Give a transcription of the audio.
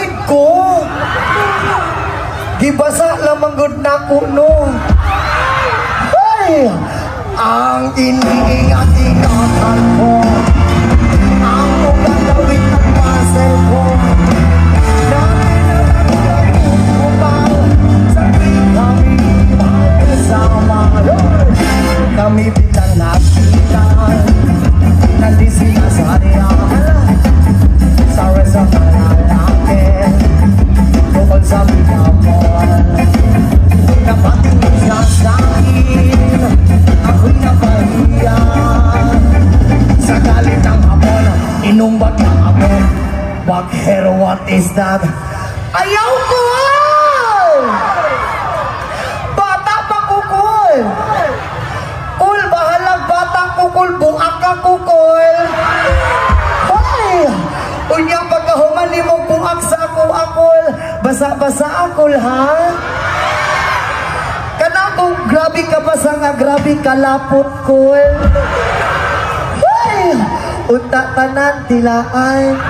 side ko. Gibasa lamang gud na kuno. Hey! Ang iniingat-ingat Inumbat ng hamon Baghero, what is that? Ayaw ko! Bata pa kukul! Kul, bahalang batang kukul, buak ka kukul! Hoy! Unya pagkahuman basa-basa akol ha? Kana kung grabe ka basa nga grabe ka lapot kul. Hoy! Unta tanan tilaan.